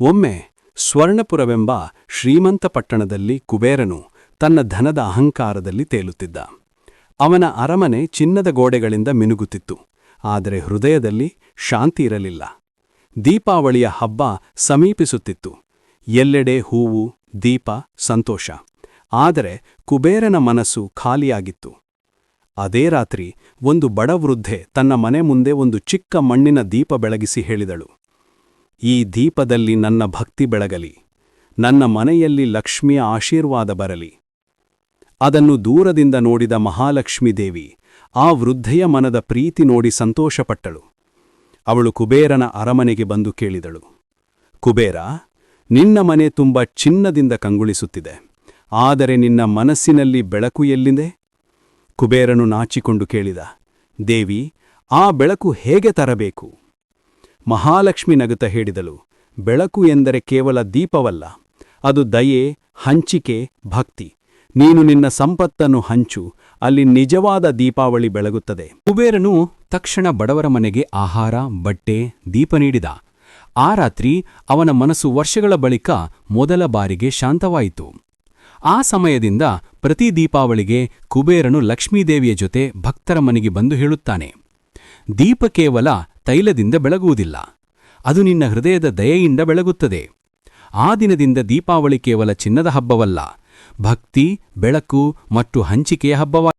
ಒಮ್ಮೆ ಸ್ವರ್ಣಪುರವೆಂಬ ಶ್ರೀಮಂತ ಪಟ್ಟಣದಲ್ಲಿ ಕುಬೇರನು ತನ್ನ ಧನದ ಅಹಂಕಾರದಲ್ಲಿ ತೇಲುತ್ತಿದ್ದ. ಅವನ ಅರಮನೆ ಚಿನ್ನದ ಗೋಡೆಗಳಿಂದ ಮಿನುಗುತ್ತಿತ್ತು, ಆದರೆ ಹೃದಯದಲ್ಲಿ ಶಾಂತಿ ಇರಲಿಲ್ಲ. ದೀಪಾವಳಿಯ ಹಬ್ಬ ಸಮೀಪಿಸುತ್ತಿತ್ತು. ಎಲ್ಲೆಡೆ ಹೂವು, ದೀಪ, ಸಂತೋಷ. ಆದರೆ ಕುಬೇರನ ಮನಸ್ಸು ಖಾಲಿಯಾಗಿತ್ತು. ಅದೇ ರಾತ್ರಿ ಒಂದು ಬಡವೃದ್ಧೆ ತನ್ನ ಮನೆ ಮುಂದೆ ಒಂದು ಚಿಕ್ಕ ಮಣ್ಣಿನ ದೀಪ ಬೆಳಗಿಸಿ ಹೇಳಿದಳು. ಈ ದೀಪದಲ್ಲಿ ನನ್ನ ಭಕ್ತಿ ಬೆಳಗಲಿ. ನನ್ನ ಮನೆಯಲ್ಲಿ ಲಕ್ಷ್ಮಿಯ ಆಶೀರ್ವಾದ ಬರಲಿ. ಅದನ್ನು ದೂರದಿಂದ ನೋಡಿದ ಮಹಾಲಕ್ಷ್ಮೀ ದೇವಿ ಆ ವೃದ್ಧೆಯ ಮನದ ಪ್ರೀತಿ ನೋಡಿ ಸಂತೋಷಪಟ್ಟಳು. ಅವಳು ಕುಬೇರನ ಅರಮನೆಗೆ ಬಂದು ಕೇಳಿದಳು. ಕುಬೇರ, ನಿನ್ನ ಮನೆ ತುಂಬ ಚಿನ್ನದಿಂದ ಕಂಗುಳಿಸುತ್ತಿದೆ. ಆದರೆ ನಿನ್ನ ಮನಸ್ಸಿನಲ್ಲಿ ಬೆಳಕು ಎಲ್ಲಿದೆ? ಕುಬೇರನು ನಾಚಿಕೊಂಡು ಕೇಳಿದ. ದೇವಿ, ಆ ಬೆಳಕು ಹೇಗೆ ತರಬೇಕು? ಮಹಾಲಕ್ಷ್ಮಿ ನಗುತ್ತ ಹೇಳಿದಳು, ಬೆಳಕು ಎಂದರೆ ಕೇವಲ ದೀಪವಲ್ಲ, ಅದು ದಯೆ, ಹಂಚಿಕೆ, ಭಕ್ತಿ. ನೀನು ನಿನ್ನ ಸಂಪತ್ತನ್ನು ಹಂಚು, ಅಲ್ಲಿ ನಿಜವಾದ ದೀಪಾವಳಿ ಬೆಳಗುತ್ತದೆ. ಕುಬೇರನು ತಕ್ಷಣ ಬಡವರ ಮನೆಗೆ ಆಹಾರ, ಬಟ್ಟೆ, ದೀಪ ನೀಡಿದ. ಆ ರಾತ್ರಿ ಅವನ ಮನಸ್ಸು ವರ್ಷಗಳ ಬಳಿಕ ಮೊದಲ ಬಾರಿಗೆ ಶಾಂತವಾಯಿತು. ಆ ಸಮಯದಿಂದ ಪ್ರತಿ ದೀಪಾವಳಿಗೆ ಕುಬೇರನು ಲಕ್ಷ್ಮೀದೇವಿಯ ಜೊತೆ ಭಕ್ತರ ಮನೆಗೆ ಬಂದು ಹೇಳುತ್ತಾನೆ, ದೀಪ ಕೇವಲ ತೈಲದಿಂದ ಬೆಳಗುವುದಿಲ್ಲ. ಅದು ನಿನ್ನ ಹೃದಯದ ದಯೆಯಿಂದ ಬೆಳಗುತ್ತದೆ. ಆ ದಿನದಿಂದ ದೀಪಾವಳಿ ಕೇವಲ ಚಿನ್ನದ ಹಬ್ಬವಲ್ಲ, ಭಕ್ತಿ, ಬೆಳಕು ಮತ್ತು ಹಂಚಿಕೆಯ ಹಬ್ಬವ